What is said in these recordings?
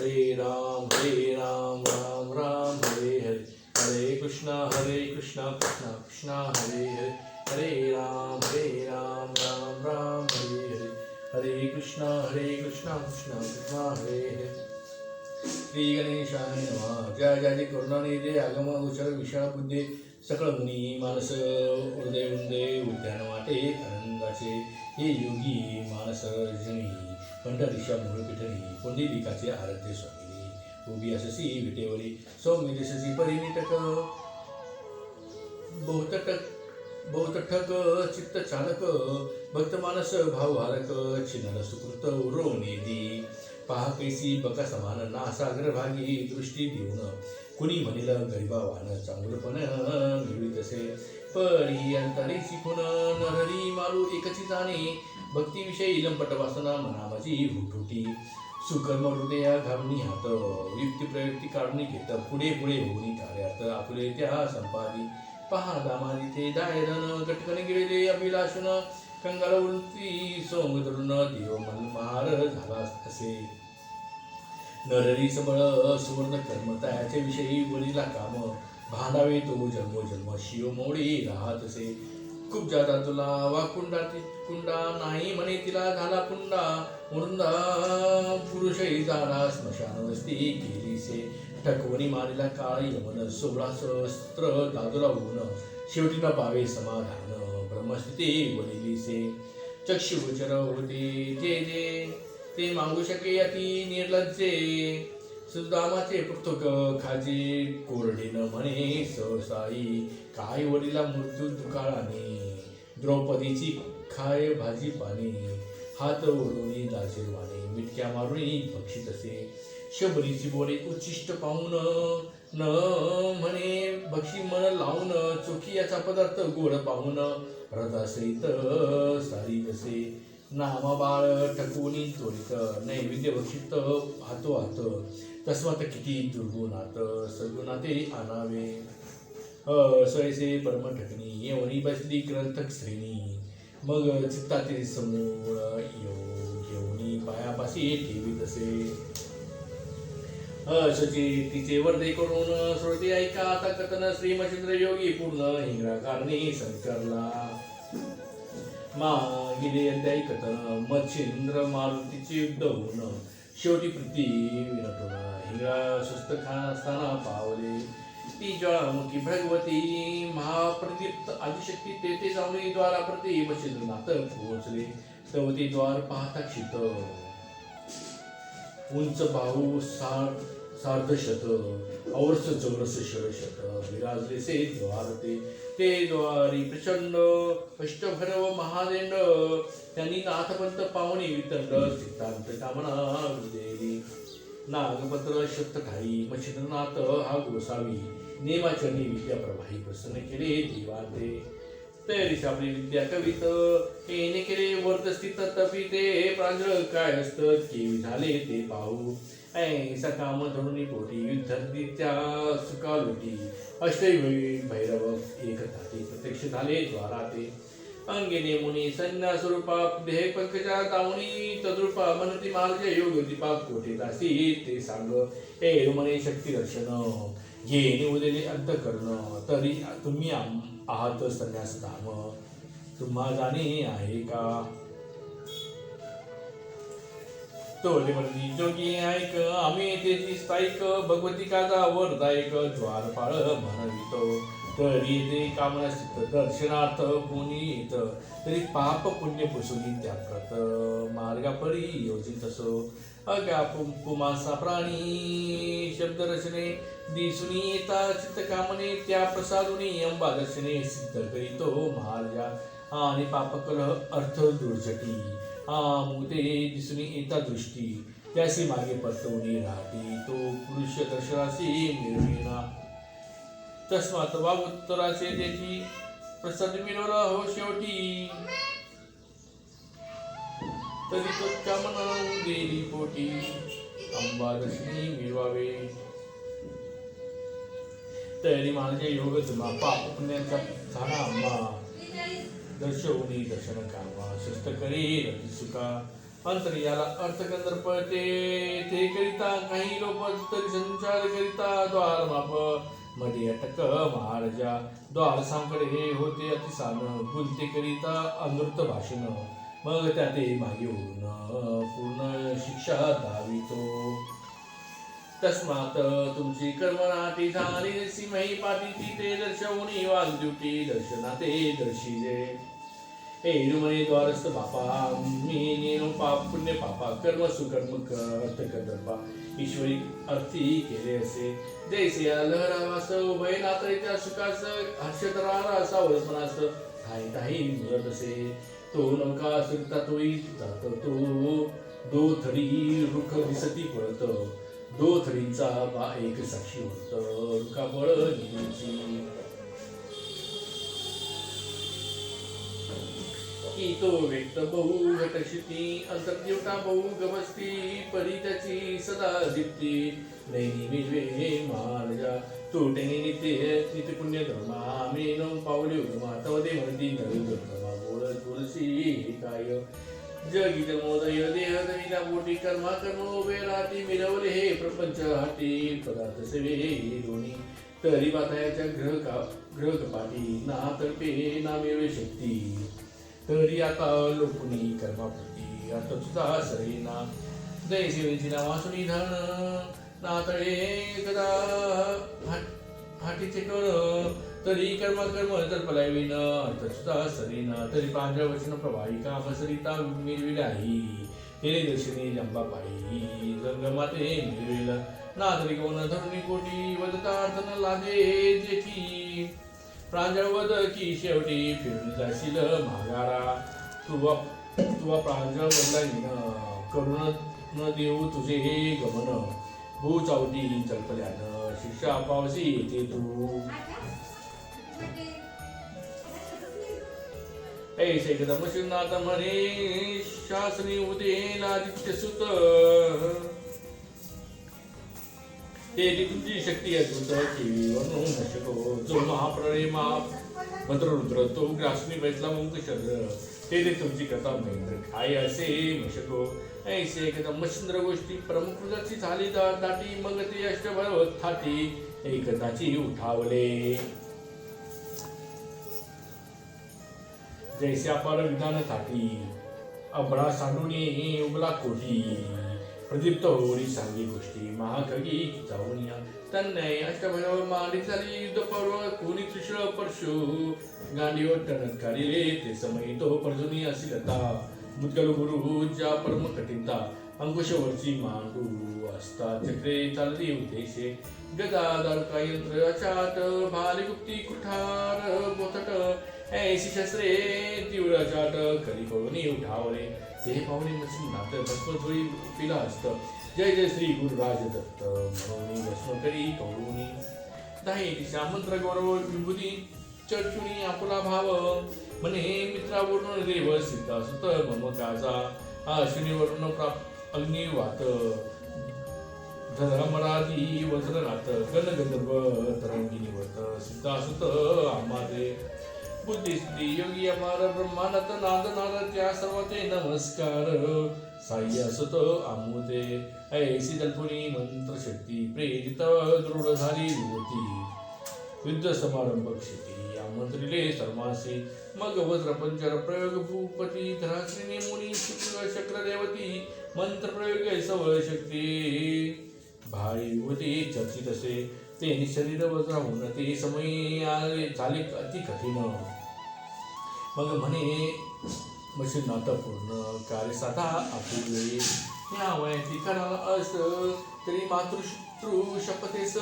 हरे राम हरे राम राम राम हरे हरे। हरे कृष्णा हरे कृष्णा कृष्णा कृष्णा हरे हरे। हरे राम हरे राम राम राम हरे हरे। हरे कृष्णा हरे कृष्णा कृष्णा कृष्णा हरे हरे। श्री गणेशाय नमः। जय जय करुणानिधे आगम गोचर विशाळ बुद्धे। सकळ मुनी मानस हृदय वृंदे उद्यान वाटे आनंदाचे हे योगी मानस रजनी पंढरीशा मूळपिठणी पुंडलिकाचे आराध्य स्वामिनी उभी अससी विटेवरी सौम्य दिससी परिनिटक बहुतटक बहुतठक चित्त चालक भक्तमानस भाव भावहारक छिन्न सुकृत उरोनिधी पहा कैसी बका समान नासागर भागी दृष्टी देऊन. कुणी म्हणील गरिबावान चांगलपण मिळवीत असे परी अंतरी शिकून नररी मारू एकची जाणे. भक्तीविषयी इलंपट वासना मना माझी हुटुटी सुकर्म हृदया घाबणी हात युक्ती प्रयुक्ती काढून घेत पुढे पुढे होऊन कार्यात आपले त्या संपादी पहा दामादी ते दायरन कटकन गेले अभिलाषण कंगाल उलती सोंग धरून देव मनमार झाला असे. नररी सबळ सुवर्ण कर्म तयाचे विषयी वरीला काम. भांडावे तो जन्म जन्म शिव मोडी राहत असे. खूप जादा तुला वा कुंडा ती कुंडा नाही म्हणे तिला झाला कुंडा. मुरुंदा पुरुषही झाला स्मशान वस्ती केलीसे टकवणी मारिला काळी यमन सोळा सहस्त्र दादुला होऊन शेवटी न पावे समाधान ब्रह्मस्थिती वडिलीसे चक्षुगोचर होते जे जे. ते मागू शके अति निर्लज्जे. सुदामाचे पुस्तक खाजे कोरडे न म्हणे सहसाई काय वडिला मृत्यू दुकाळाने द्रौपदीची खाय भाजी पाणी हात ओढून दाजीरवाणे मिटक्या मारून भक्षित असे शबरीची बोले उच्चिष्ट पाहून न म्हणे भक्षी मन लावून चोखी याचा पदार्थ गोड पाहून रदासहित सारी कसे नामा बाळ टकवून त्वरित नैवेद्य भक्षित हातो हात तस्मात किती दुर्गुणात सद्गुणाते आणावे. असैसे परम ठकणी येवणी बसली ग्रंथक श्रेणी मग चित्तातील समूळ येऊ घेऊनी पायापाशी ठेवी तसे. असची तिचे वर्दे करून श्रोते ऐका. आता कथन श्रीमचंद्र योगी पूर्ण हिंगरा कारणी संकरला मागिले अध्यायी कथन मच्छिंद्र मारुतीचे युद्ध होऊन शेवटी पृथ्वी विनटून हिंगळा स्वस्त खा असताना पावले. ती ज्वाळामुखी भगवती महाप्रदीप्त आदिशक्ती तेथे जाऊन द्वाराप्रती मच्छिंद्रनाथ पोहोचले. तवती द्वार पाहता क्षित उंच बाहू सार सार्धशत. औरस चौरस षडशत विराजलेसे द्वारते। ते द्वारी प्रचंड अष्टभैरव महादेंड त्यांनी नाथपंत पाहुणे वितंड सिद्धांत कामना देवी। नागपत्र शक्त ठाई मच्छिंद्रनाथ हा गोसावी नेमाचरणी विद्या प्रभाई प्रसन्न केले देवाते तयारीस आपली विद्या कवित येणे केले वर्त स्थित तपिते प्रांजळ काय असत केवी झाले ते पाहू। ऐसा काम धरुणी पोटी सुका सुकालुटी अष्टैवळी भैरव एक ताती प्रत्यक्ष झाले द्वाराते अंगिने मुनी संज्ञा स्वरूपा देह पंकजा दावणी तद्रुपा मनती मार्ग योग दीपा कोटी दासी ते सांग हे रुमने शक्ती दर्शन घे उदयने अंत करण तरी तुम्ही आम- आहात संन्यास धाम तुम्हा जाणे आहे का तोले म्हणती जोगी ऐक आम्ही तेची स्थायिक भगवती काजा वरदायक द्वारपाळ म्हणवितो तरी ते कामना सिद्ध दर्शनार्थ कोणी येत. तरी पाप पुण्य पुसुनी त्याप्रत मार्गापरी योजित असो अगा पुमासा प्राणी शब्द रचने दिसुनी येता चित्त कामने त्या प्रसादुनी अंबा दर्शने सिद्ध करीतो. महाराजा आणि पापकलह अर्थ दुर्जटी. हा आमुते दिसून येता दृष्टी त्याशी मागे परतवणी राहते तो पुरुष दर्शनाशी मिळविना तस्मात वागोत्तराचे देखी प्रसाद मिळवला हो शेवटी। तरी तो कामना देली पोटी अंबादशनी मिळवावे तरी माझे योग तुम्हा पाप पुण्याचा झाला अंबा दर्शवणी दर्शन कामा शस्त करी रती याला अर्थ अर्थकंदर्प ते ते करिता काही लोक तरी संचार करिता. द्वार मापमध्ये अटक महाराजा. द्वार सांकडे होते अतिसान. बोलते करिता अमृत भाषण. मग त्या ते मागे होऊन पूर्ण शिक्षा दावितो. तस्मात तुमची कर्मनाटी झाली. पाटी ती ते दर्शवणी वागद्युटी दर्शना ते दर्शिले. हे रुमणे द्वारस्थ बापा मी नेनो पाप पुण्य पापा कर्म सुकर्म कर्त कर्दर्पा ईश्वरी अर्थी केले असे. जैसे या लहरावास उभय नातळीच्या सुखास असा सावरपणास ठाई ठाई मुरत असे. तो नौका सुरता तोई जात तो दो थडी रुख दिसती पळत. दो थडींचा बा एक साक्षी होत. रुखा बळ तो व्यक्त बहु घटशिती अंतर्जीवता बहु गमस्ती परी त्याची सदा दीप्ती. नैनी मिळवे महाराजा तो नित्य नित्य पुण्य धर्मा. मेन पावले उगमा तव म्हणती नवी धर्मा. गोड तुलसी काय जगी मोदय देह दैना मोठी कर्मा कर्म उभे राहती मिरवले हे प्रपंच हाती पदार्थ सेवे दोन्ही. तरी बातायाच्या ग्रह का ग्रह कपाटी ना तर्फे ना मिळवे शक्ती. तरी आता लोकुनी कर्मापुरती अर्थ तुझा सरेना जय शिवेची नावासुनी धन नातळे कदा हाटीचे कर तरी कर्म कर्म तर पलायविन अर्थ तुझा सरेना तरी पांढऱ्या वचन प्रवाहिका फसरिता मिरविलाही. तेरे दर्शनी जंबा पायी गंगमाते मिरविल. नातरी कोण धरुणी कोटी वदता न जेकी जेठी शेवटी फिरून जाशील माघारा तुवा तुवा प्रांजळ बदला करुण न देऊ तुझे हे गमन. भू चावटी चलपल्यानं शिक्षा पावसी येते तू. ऐसे कदम शिवनाथ म्हणे शासनी उदेन आदित्य सुत. तेरी तुमची शक्ती आहे केवी वर्णू न शको जो महाप्रलय महा भद्ररुद्र तो ग्रासनी बैसला मुंग ते ते तुमची कथा महेंद्र काय असे मशको ऐसे कथा मच्छिंद्र गोष्टी प्रमुख झाली दा- दाटी मग ते अष्टभर थाटी एकताची उठावले. जैसे अपार विधान थाटी अबळा सांडूनी उबला कोठी प्रदीप्त होळी सांगी गोष्टी महाकवी जाऊनिया तन्नय अष्टभैरव माली झाली युद्ध पर्व कोणी त्रिशळ परशु गांडीवर टणत काढिले ते समय तो पर्जुनी असिलता मुद्गल गुरु ज्या परम कठिनता अंकुशवरची मांडू असता चक्रे चालली उद्देशे गदा दारुका यंत्र अचाट भाली गुप्ती कुठार बोथट ऐशी शस्त्रे तीव्र चाट करी पळून उठावले ते पाहुणे मशीन नात भस्मधुळी पिला असत जय जय श्री गुरुराज दत्त म्हणून भस्म करी कवळूनी दाही दिशा मंत्र गौरव विभूती चर्चुनी आपुला भाव। म्हणे मित्रावरून देव सिद्धा सुत ममकाचा अश्विनीवरून प्राप अग्निवात। धर्मराधी वज्रनाथ गण गंधर्व तरंगिनी वत सिद्धासुत आमादे। बुद्धिस्ती योगी अमार ब्रह्मानंद नाद नादाच्या त्या ते नमस्कार. साह्य असत आमुदे ऐसी दल्पुनी मंत्र शक्ती प्रेरित दृढ झाली विभूती युद्ध समारंभ क्षिती आमंत्रिले सर्वासी मग वज्र पंचर प्रयोग भूपती धराश्रीने मुनी शुक्ल शक्र देवती मंत्र प्रयोग सवळ शक्ती. भाई युवती चर्चित असे. ते शरीर होणं ते समयी आले झाले अति कठीण मग म्हणे मशीनात पूर्ण कार्य साधा आपले या वयाची कराला अस तरी मातृशत्रू शपथेस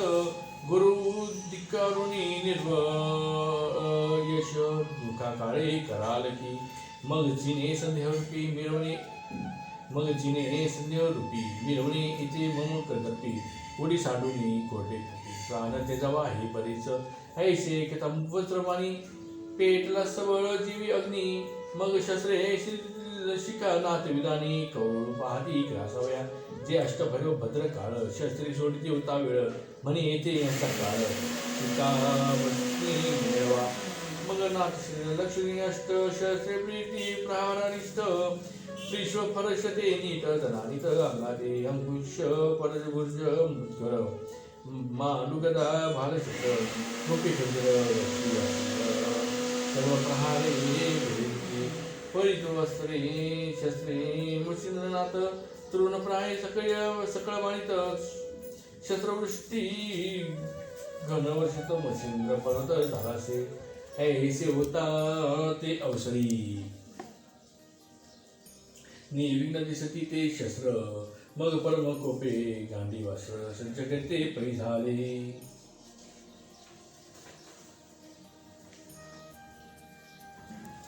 गुरु धिकारुणी निर्व यश दुखा काळे कराल की मग जिने संध्यारूपी मिरवणे मग जिने संध्यारूपी मिरवणे इथे मम कर्तपी उडी साडूनी कोरडे फुटी प्राण ते जवा हे बरीच ऐसे कथम वज्रवाणी पेटला सबळ जीवी अग्नी. मग शस्त्रे शिल- शिका नाथ विधानी कौळ पाहती ग्रासवया. जे अष्टभैरव भद्र काळ शस्त्री सोडती होता वेळ. म्हणे येथे यांचा काळ. सीता मग नाथ श्री लक्ष्मी अष्ट शस्त्रे प्रीती प्रहारानिष्ठ विश्व परशते नीट धनानित अंगाते अंकुश परज भुज मुद्गर मानुगदा भालशुद्ध मुखी चंद्र सर्व वस्त्रे शस्त्रे मुचिंद्रनाथ तृणप्राय सकळ सकळ माणित शस्त्रवृष्टी घनवर्षित मशिंद्र पर्वत धारासे ऐसे होता ते अवसरी। निर्विघ्न दिसती ते शस्त्र। मग परम कोपे गांधी वास्त्र संचट ते पै झाले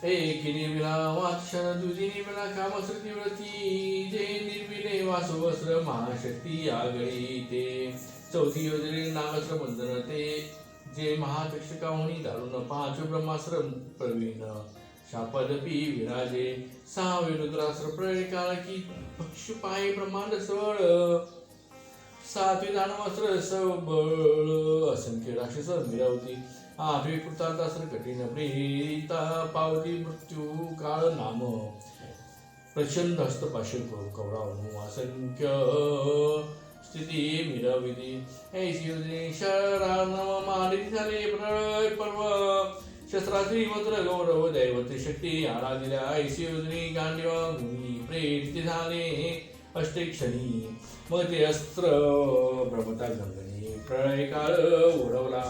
एक निर्मिला वाक्षर दुजी निर्मिला कामश्रुती व्रती. जे निर्मिले वासु वस्त्र महाशक्ती आगळी ते चौथी योजने नागस्त्र बंधन ते जे महातक्षकाहुनी दारुण पाच ब्रह्मास्त्र प्रवीण शापदपी विराजे सहा रुद्रास्त्र प्रळय काळ की पक्षी पाय सळ सवळ. सातवी दानवास्त्र सबळ. असंख्य राक्षस मिळवती आठवे कृतांतास्त्र कठीण प्रीता पावती मृत्यू काळ नाम. प्रचंड हस्तपाश कवडावनु असंख्य स्थिती मिळविली ऐशी योजने शरानम झाले प्रळय पर्व. शस्त्रात्री मंत्र गौरव दैवत शक्ती आराधिल्या ऐशी योजनी गांडीव भूमी प्रेरित झाले अष्टेक्षणी मग ते अस्त्र भ्रमता गंगणी प्रळय काळ ओढवला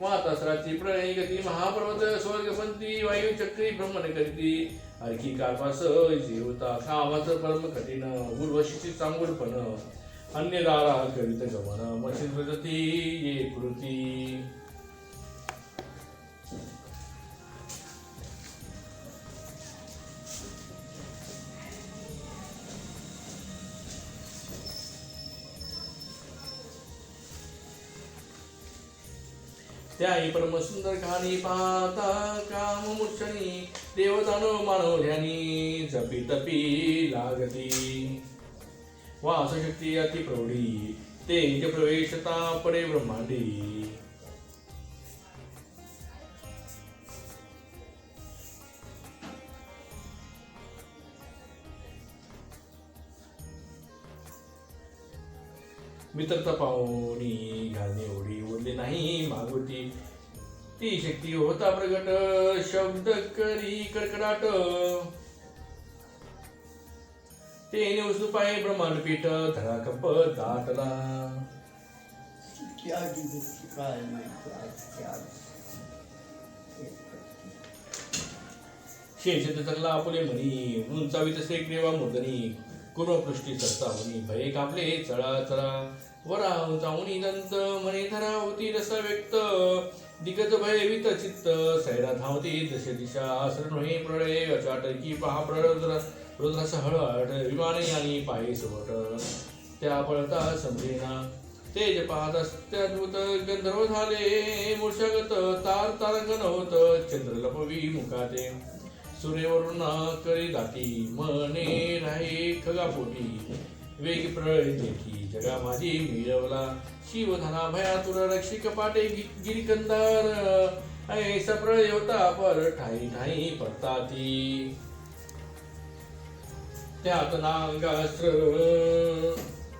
वातास्त्राची प्रळय गती महापर्वत स्वर्गपंथी वायू चक्री भ्रमण करीती अर्की कापास जीवता कामाच परम कठीण उर्वशीची चांगुडपण अन्य दारा करीत गमन मशीन प्रगती ये कृती त्याही परम सुंदर कहाणी पाहता काम मूर्छनी देवतानो मानव ध्यानी जपी तपी लागती. वासशक्ती अति प्रौढी ते प्रवेशता पडे ब्रह्मांडी. मित्रता पाहुणी घालणे ओढी उरले नाही मागोती. ती शक्ती होता प्रगट शब्द करी कडकडाट. ते नेवसू पाय ब्रह्मांड पीठ धरा कंप दाटला शेषत चकला आपुले म्हणी उंचावी तसे कुर्मपृष्टी भये कापले चळा चळा. वरा जाऊनी नंत म्हणे धरा होती रसा व्यक्त दिग्गज भयवित चित्त सैरा धावती दश दिशा आसरण हे प्रळय अचाटकी पहा प्ररुद्र रुद्रास हळहट विमाने आणि पायी सोट त्या पळता समजेना तेज पाहत सत्याद्भुत गंधर्व झाले मूषगत तार तारंगण होत चंद्र लपवी मुखाते. सूर्यवरून करी दाती मने राही खगापोटी. वेग प्रळय देखी जगा माझी मिळवला. शिवधना भयातुर रक्षिक पाटे गिरिकंदार. ऐसा प्रळय होता पर ठाई ठाई पडताती. त्यात नांगास्त्र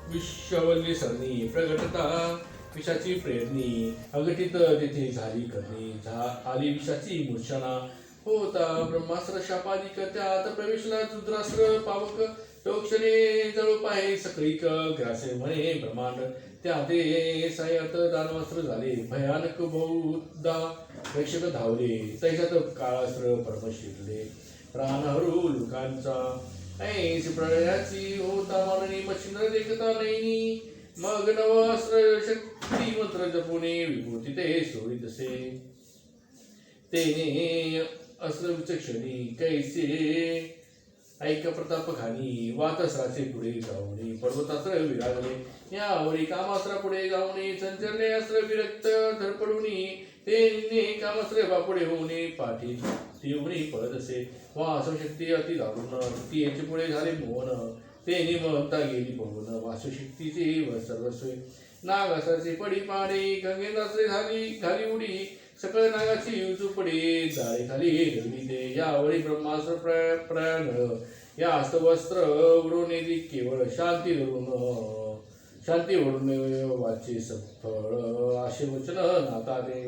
विश्ववल्ली सरणी प्रगटता. विषाची प्रेरणी अघटित तेथे झाली करणी झा आली विषाची मूर्छना. होता ब्रह्मास्त्र शापादिक त्यात प्रवेशला रुद्रास्त्र पावक टोक्षणे जळू आहे सकळीक ग्रासे म्हणे ब्रह्मांड. त्या ते सायात दानवास्त्र झाले भयानक बहुधा प्रेक्षक धावले तैशात काळास्त्र परम शिरले. प्राणहरू लोकांचा ऐस प्रळयाची होता मरणी मच्छिंद्र देखता नैनी मग नवास्त्र शक्ती मंत्र जपुने विभूती ते सोडितसे. तेने अस्त्र विचक्षणी कैसे? ऐक प्रताप खानी वातसराचे पुढे जाऊने पर्वतास्त्र विरागले यावरी कामास्त्र पुढे जाऊने संचरले अस्त्र विरक्त धडपडूनी ते कामास्त्र बापुढे होऊने पाठी तीव्री पळत असे वासशक्ती अति दारुण ती यांचे पुढे झाले मोहन ते निमता गेली पवन वासुशक्तीचे व सर्वस्वे नागासाचे पडी पाणी गंगेदासरे झाली घाली उडी सकळ नागाची युजुपडे जाळे खाली रविते यावळी ब्रह्मास्त्र प्र प्रयाण या वस्त्र उडून येते केवळ शांती धरून. शांती ओढून वाचे सफळ असे वचन नाता ते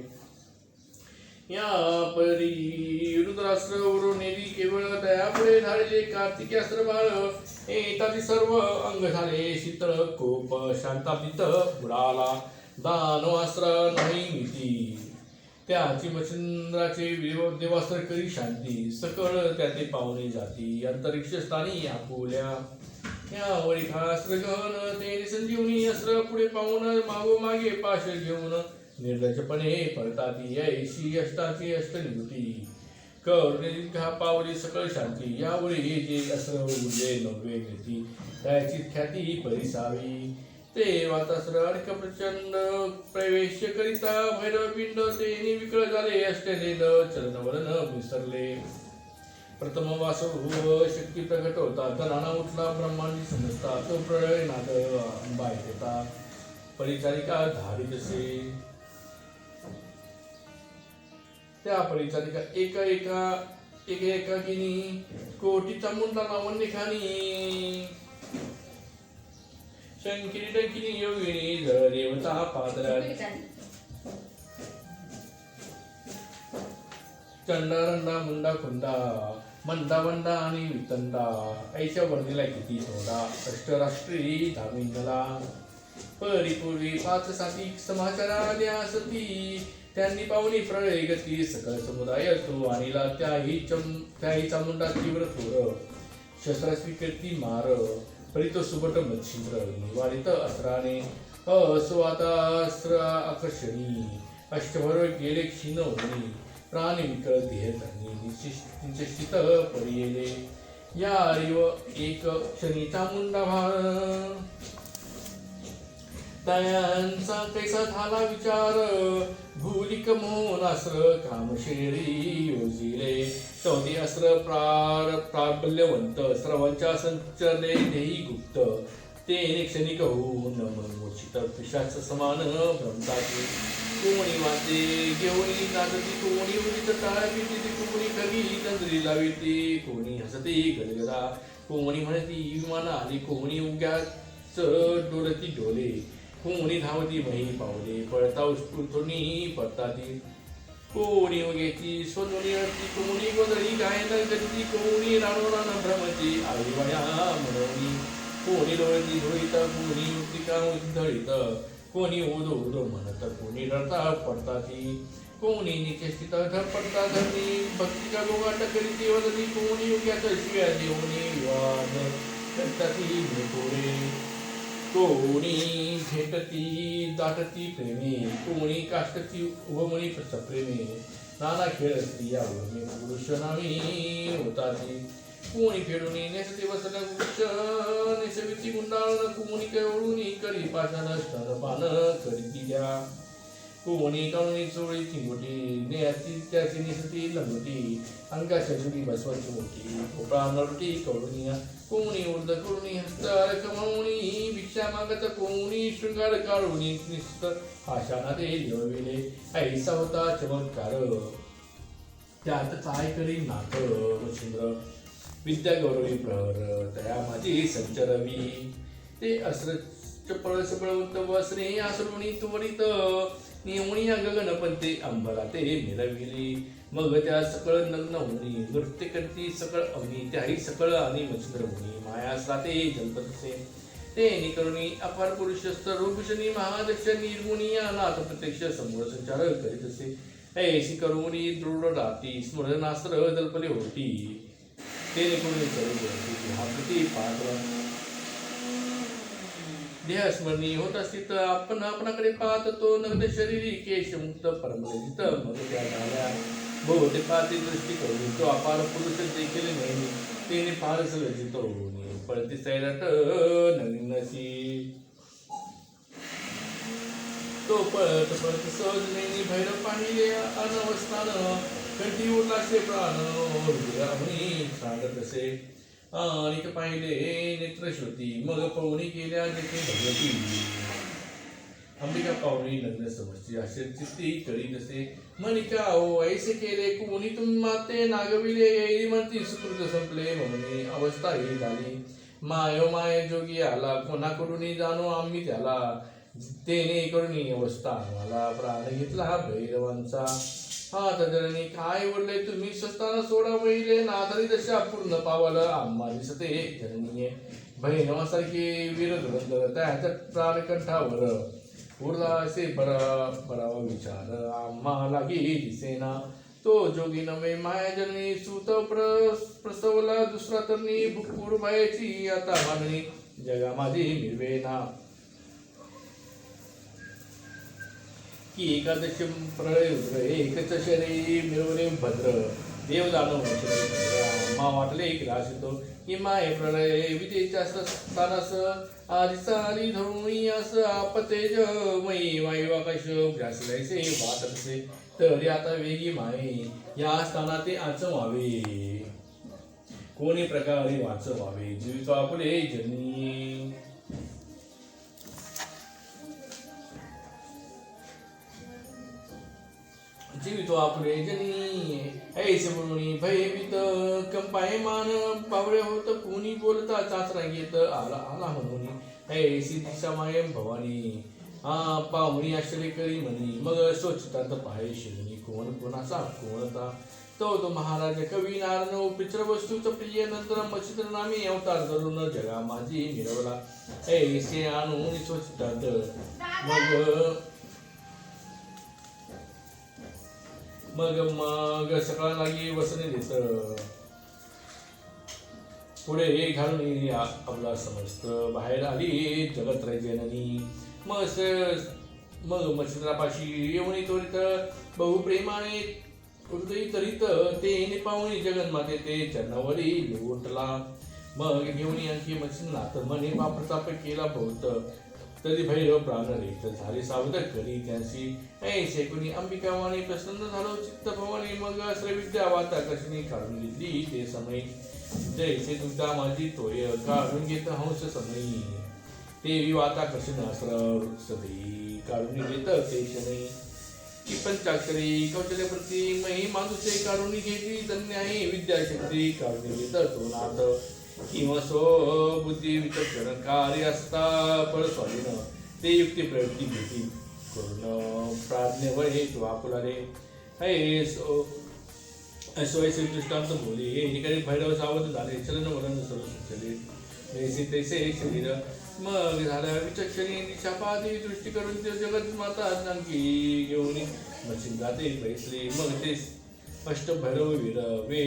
या परी रुद्रास्त्र उडून येते केवळ दयापुढे झालेले कार्तिकेस्त्र बाळ. एताची सर्व अंग झाले शीतळ कोप शांतापित बुडाला. दानवास्त्र नाही मिती त्याची मच्छिंद्राचे देवास्त्र करी शांती सकळ त्याचे पाहुणे जाती अंतरिक्ष स्थानी आपुल्या. या वळी खास्त्र गहन ते संजीवनी अस्त्र पुढे पाहून मागो मागे पाश घेऊन निर्लज्जपणे परताती ऐशी अष्टाची अष्टनिवृत्ती. करुणेची घा पावली सकळ शांती यावेळी जे अस्त्र उरले नव्हे नेती त्याची ख्याती परिसावी. ते वातास्त्र अडक प्रचंड प्रवेश करिता भैरव पिंड ते विकळ झाले. अष्टनेन चरणवलन विसरले. प्रथम वासव शक्ती प्रकट होता. धनाना उठला ब्रह्मांडी समजता. तो प्रळय नाद अंबा येता परिचारिका धारी जसे त्या परिचारिका एका एका एका एकाकिनी कोटीचा मुंडा लावण्य खानी शंकिनी टंकिनी योगिनी जळ देवता चंडा रंडा मुंडा कुंडा मंदा वंडा आणि वितंडा. ऐशा वर्णीला किती तोडा. अष्टराष्ट्री धामिंदला परिपूर्वी पाच साती समाचारा सती. त्यांनी पाहुणी प्रळय गती सकळ समुदाय तो आणला त्याही चम त्याही चामुंडा तीव्र थोर. शस्त्रास्वी कीर्ती मार. परित सुबट मच्छिंद्र निवारित अस्त्राने अस्वातास्त्र आकर्षणी अष्टभर गेले क्षीण होणी प्राणी विकळ देह धरणी परियेले या रिव एक क्षणीचा मुंडा भार तयांचा कैसा झाला विचार. भूलिक मोहन अस्त्र कामशेरी योजिले. चौदी अस्त्र प्रार प्राबल्यवंत स्रवांच्या संचरले देही गुप्त. ते क्षणिक होऊन मनमोचित पिशाच समान भ्रमताचे. कोणी वाचे घेऊनी नाचती कोणी उदित टाळा भीती कोणी कवी तंद्री लाविते कोणी हसते गदगदा. कोणी म्हणती विमान आली कोणी उग्याच डोलती डोले. कोणी धावती मही पावले पळता उत्स्फूर्तोनी पडताती कोणी उगेची सोनोनी अडती कोणी गोदळी गायन करती कोणी राणोरान भ्रमती. आई वया म्हणवणी कोणी डोळती धुळीत कोणी युक्तिका उद्धळीत कोणी उदो उदो म्हणत कोणी रडता पडताती. कोणी निचेष्टित धडपडता धरणी भक्तिका गोगाट करीती वदती कोणी उग्याच शिव्या देऊनी वाद करताती कोणी कोणी भेटती दाटती प्रेमे कोणी काष्टती उभमणी प्रेमी नाना खेळ असती या उभमे पुरुष नामी होताती. कोणी खेळून नेसते वसन वृक्ष नेसविती गुंडाळ कोणी केवळून करी पाषाण स्तनपान करी द्या कोणी काळून चोळी चिंगोटी नेहाती त्याची निसती लंगोटी अंगाच्या जुडी बसवायची मोठी भोपळा नरटी कोणी उर्द करुणी हस्तार कमावणी भिक्षा मागत कोणी शृंगार काढूनी निस्त आशाना लिहविले ऐसा होता चमत्कार त्यात काय करी नाक मच्छिंद्र विद्या गौरवी प्रहर तया माझी संचरवी ते अस्त्र चपळ सबळवंत वसने आसरुणी त्वरित निवणी गगनपंते अंबरा ते मिरविली. मग त्या सकळ नग्न होणी नृत्य करती सकळ अवनी त्याही सकळ आणि मच्छिंद्र मुनी माया साते जलपतसे ते निकरुणी अपार पुरुष रूपशनी महादक्ष निर्गुणी अनाथ प्रत्यक्ष समोर संचार करीत असे. ऐशी करुणी दृढ राती स्मरणास्त्र दलपले होती. ते निकरुणी करू हा किती पात्र देहस्मरणी होत असती आपण आपणाकडे पाहत तो नग्न शरीरी केश मुक्त परमरजित मग त्या झाल्या. बहुते पाहते दृष्टी करून तो अपार पुरुष देखील नेहमी तेने फारच लजित होऊन पळती सैराट नवीनशी तो पळत पळत सहज नेहमी भैरव पाहिले अनवस्थान. कंठी उरलाशे प्राण हृदयामुनी सांगत असे. आणि पाहिले नेत्र श्रुती मग पवनी गेल्या जेथे भगवती. अंबिका पाहुणी लग्न समजते असे चित्ती करी नसे. मनिका ओ ऐसे केले कोणी तुम्हाते नागविले येई म्हणती सुकृत संपले म्हणून अवस्था ही झाली. मायो हो माय जोगी आला कोणाकडून जाणो आम्ही त्याला. तेने करून अवस्था आम्हाला प्राण घेतला हा भैरवांचा. हा तजरणी काय बोलले तुम्ही स्वतःला सोडा पहिले नाथरी दशा पूर्ण पावलं आम्हा दिसते जननीये भैरवासारखे वीर धुरंधर त्याच्या प्राणकंठावर. उरला असे बरा बरावा विचार. आम्हाला गी दिसेना. तो जोगी नवे माया जननी सुत प्र प्रसवला. दुसरा तरणी बुकूर मायाची आता मागणी. जगा माझी मिळवेना. की एकादशी प्रळय रुद्र एकच शरी मिळवले भद्र. देव जाणव मा वाटले एक रास येतो. की माय प्रळय विजेच्या स्थानास आधी सारी धरुणी अस आपतेज मयी वायू आकाश ग्रासलायचे वाटसे तरी आता वेगी माये. या स्थानात ते आचवावे कोणी प्रकारे वाचवावे? जीवित आपले जनी. जीवितो आपले जनी. ऐसे म्हणून भयभीत कंपायमान पावळे होत कोणी बोलता चाचरा घेत. आला आला म्हणून ऐसी दिशा मायम भवानी. हा पाहुणी आश्चर्य करी म्हणी. मग स्वच्छतात पाय शिवणी कोण कोणाचा कोणता? तो तो महाराज कवी नारायण पित्र वस्तूच प्रिय नंतर मचित्र नामी. अवतार धरून जगा माझी मिरवला. ऐसे आणून स्वच्छतात. मग मग मग सकाळ लागी वसने देत पुढे हे घालून आपला समस्त बाहेर आली जगत जननी. मग मग मच्छिंद्रापाशी येऊन त्वरित बहुप्रेमाने हृदय तरीत ते पाहुणे जगन्माते ते चरणावरी लोटला. मग घेऊन आणखी मच्छिंद्रात मने प्रताप केला बहुत. तरी भैरव हो प्राण तर झाले सावध करी त्यांची. ऐसे कुणी अंबिकावाने प्रसन्न झालो. चित्त भवानी मग श्रविद्या वाता कशनी काढून घेतली ते समय. जैसे तुमचा माझी तोय काढून घेत हंस समयी. देवी वाता कशन आश्रव सदी काढून घेत ते शनै. की पंचाक्षरी कौशल्य प्रती मही माणूसे काढून घेतली. धन्य आहे विद्याशक्ती काढून घेत तो नाथ. किंवा सो बुद्धी विचक्षण कार्य असता फळ स्वाधीन ते युक्ती प्रवृत्ती घेती. करून प्राज्ञ वय तो रे हे सो दृष्टांत बोली हे ठिकाणी भैरव सावध झाले. चलन वलन सर्व सुचले. जैसे तैसे शरीर. मग झाल्या विचक्षणी दिशापादी दृष्टी करून ते जगत माता नांकी घेऊन मशीन जाते बैसले मग ते अष्ट वे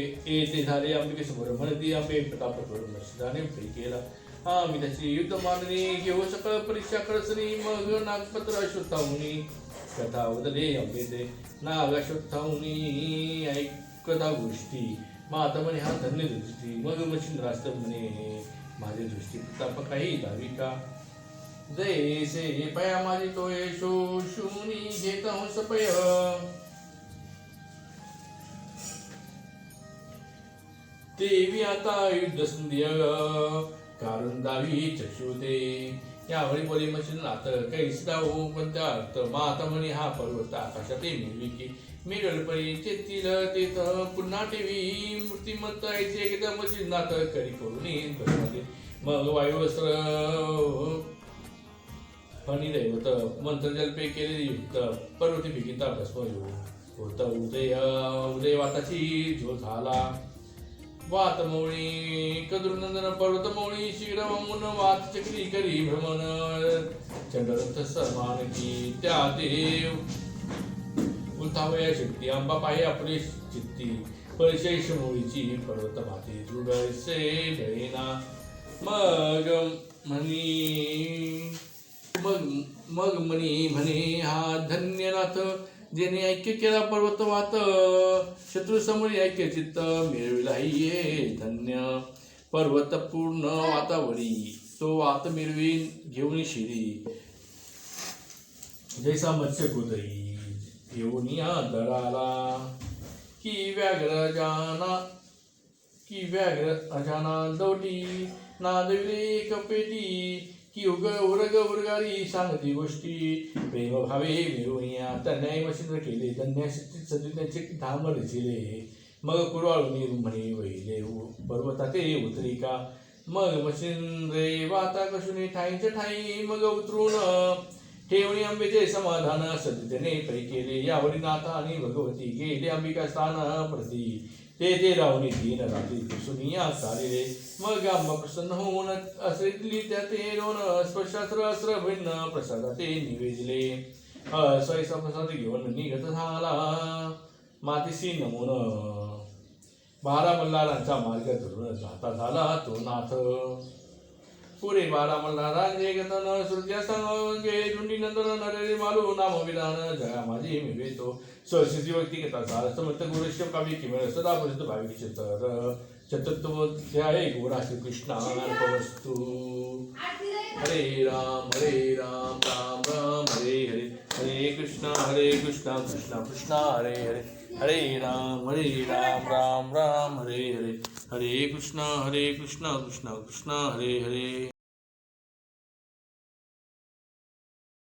ते झाले. अंबिके समोर म्हणती आंबे प्रताप करून मच्छिदाने केला. आम्ही त्याची युद्ध मानणी घेऊ सकळ परीक्षा करसनी मग नागपत्र अश्वत्थाहुनी कथा वदले अंबे ते नाग अश्वत्थाहुनी ऐकता गोष्टी. माता म्हणे हा धन्य दृष्टी. मग मच्छिंद्रास्त म्हणे माझी दृष्टी प्रताप काही दावी का? जैसे पया माझी तो येशो शूनी घेत हंस पय देवी आता युद्ध संधी कारण दावी चक्षुते यावेळी बोली मशीन आता कैस दाऊ कोणत्या अर्थ माता म्हणे हा पर्वत आकाशात मिळवी की मिळल परी चेतील तेथ पुन्हा ठेवी. मूर्तिमत्त ऐसे एकदा मशीन नात करी करून मग मग वायुवस्त्र फणी दैवत मंत्रजल्पे केले युक्त. पर्वती भिकिता भस्म होत उदय उदय वाताची झो झाला. वातमौळी कदुर्नंदन पर्वतमौळी शिरममुन वात चक्री करी भ्रमण चंडरथ समान त्या देव. उलथावया शक्ती अंबा पाहे आपली चित्ती परिशेष मोळीची पर्वत माती दृढसे ढळेना मग म्हणी मग मग म्हणी म्हणे हा धन्यनाथ जेने ऐक्य केला पर्वत वात शत्रू समोर ऐक्य चित्त मिळविलाही ये धन्य पर्वत पूर्ण वातावरी तो वात मिळवीन घेऊन शिरी जैसा मत्स्य गोदई येऊन या दळाला की व्याघ्र जाना की व्याघ्र अजाना दौटी नादविले कपेटी की उग उरग उरगारी सांगती गोष्टी. प्रेम भावे मिळवूया तन्याय मशिंद्र केले धन्य शक्ती सदी त्यांचे धाम रचिले. मग कुरवाळून म्हणे वहिले पर्वता ते उतरी का मग मशिंद्रे वाता कशुने ठाईच्या ठाई मग उतरून ठेवणी अंबेचे समाधान सदितने पै केले यावरी नाथा आणि भगवती गेले अंबिका स्थान प्रती ते ते राहुनी दिन रात्री कुसुनिया चालले मग आंबा प्रसन्न होऊन असली त्या ते रोन स्पर्शास्त्र अस्त्र भिन्न प्रसादा ते निवेदले स्वयंसा प्रसाद घेऊन निघत झाला मातीशी नमून बारा मल्हारांचा मार्ग धरून जाता झाला तो नाथ पुरे बारा मल्हारांचे गतन श्रुत्या संगे दुंडी नंदन नरेरे मालू नाम विधान जया माझी मी वेतो सहस्री व्यक्ती कथा सार समर्थ गुरुष्य काव्य किमेळ सदा परिस्थित भाविक चित्तर चतुर्थध्याय गोरा श्रीकृष्ण वस्तू हरे राम हरे राम राम राम हरे हरे हरे कृष्णा हरे कृष्णा कृष्णा कृष्णा हरे हरे हरे राम हरे राम राम राम हरे हरे हरे कृष्णा हरे कृष्णा कृष्णा कृष्णा हरे हरे